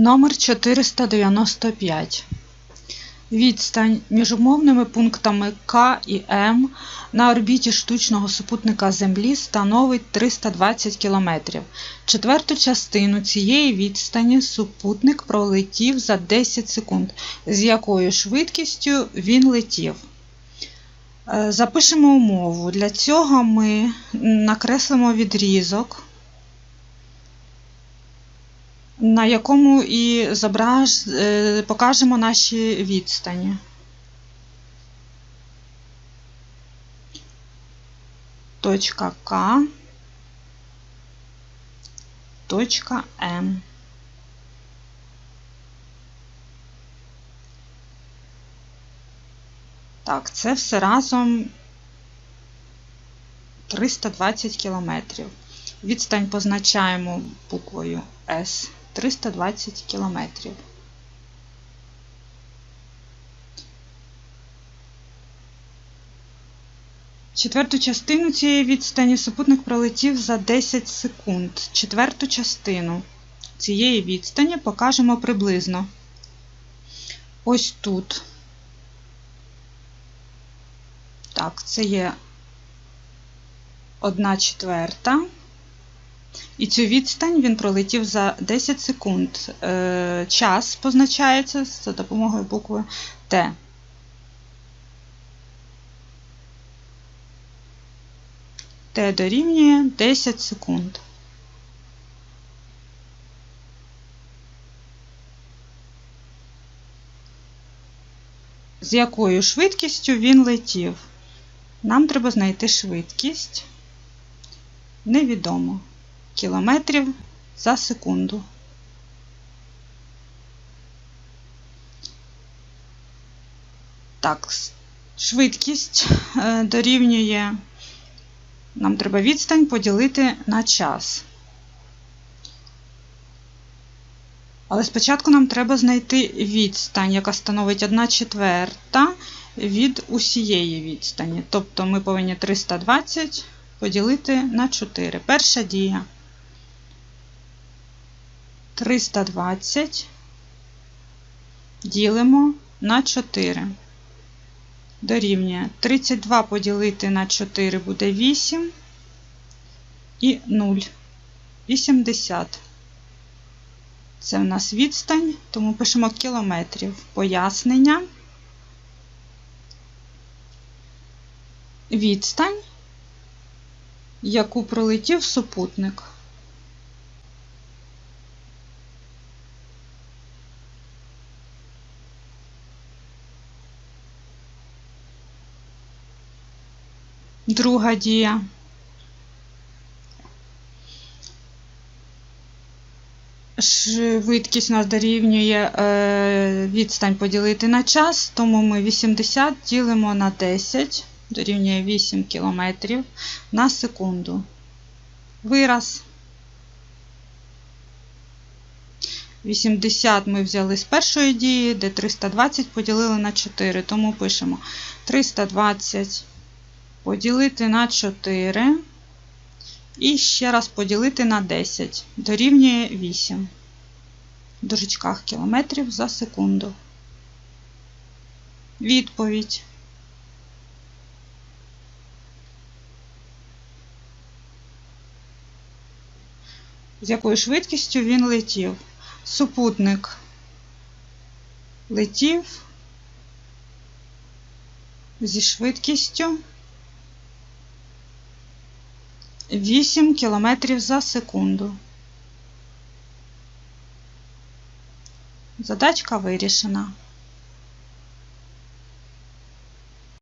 Номер 495. Відстань між умовними пунктами К і М на орбіті штучного супутника Землі становить 320 км. Четверту частину цієї відстані супутник пролетів за 10 секунд. З якою швидкістю він летів? Е, Запишемо умову. Для цього ми накреслимо відрізок на якому і зображ... е, покажемо наші відстані. Точка К, точка М. Так, це все разом 320 кілометрів. Відстань позначаємо буквою С. 320 кілометрів. Четверту частину цієї відстані супутник пролетів за 10 секунд. Четверту частину цієї відстані покажемо приблизно. Ось тут. Так, це є 1 четверта. І цю відстань він пролетів за 10 секунд. Е, Час позначається за допомогою букви Т. Т дорівнює 10 секунд. З якою швидкістю він летів? Нам треба знайти швидкість. Невідомо кілометрів за секунду. Так, швидкість е, дорівнює, нам треба відстань поділити на час. Але спочатку нам треба знайти відстань, яка становить 1 четверта від усієї відстані. Тобто ми повинні 320 поділити на 4. Перша дія. 320 ділимо на 4. Дорівнює 32 поділити на 4 буде 8 і 0. 80. Це в нас відстань, тому пишемо кілометрів. Пояснення. Відстань, яку пролетів супутник. Друга дія. Швидкість у нас дорівнює е, відстань поділити на час, тому ми 80 ділимо на 10, дорівнює 8 км на секунду. Вираз. 80 ми взяли з першої дії, де 320 поділили на 4, тому пишемо 320 поділити на 4 і ще раз поділити на 10. Дорівнює 8 в дужечках кілометрів за секунду. Відповідь. З якою швидкістю він летів? Супутник летів зі швидкістю 8 км за секунду. Задачка вирішена.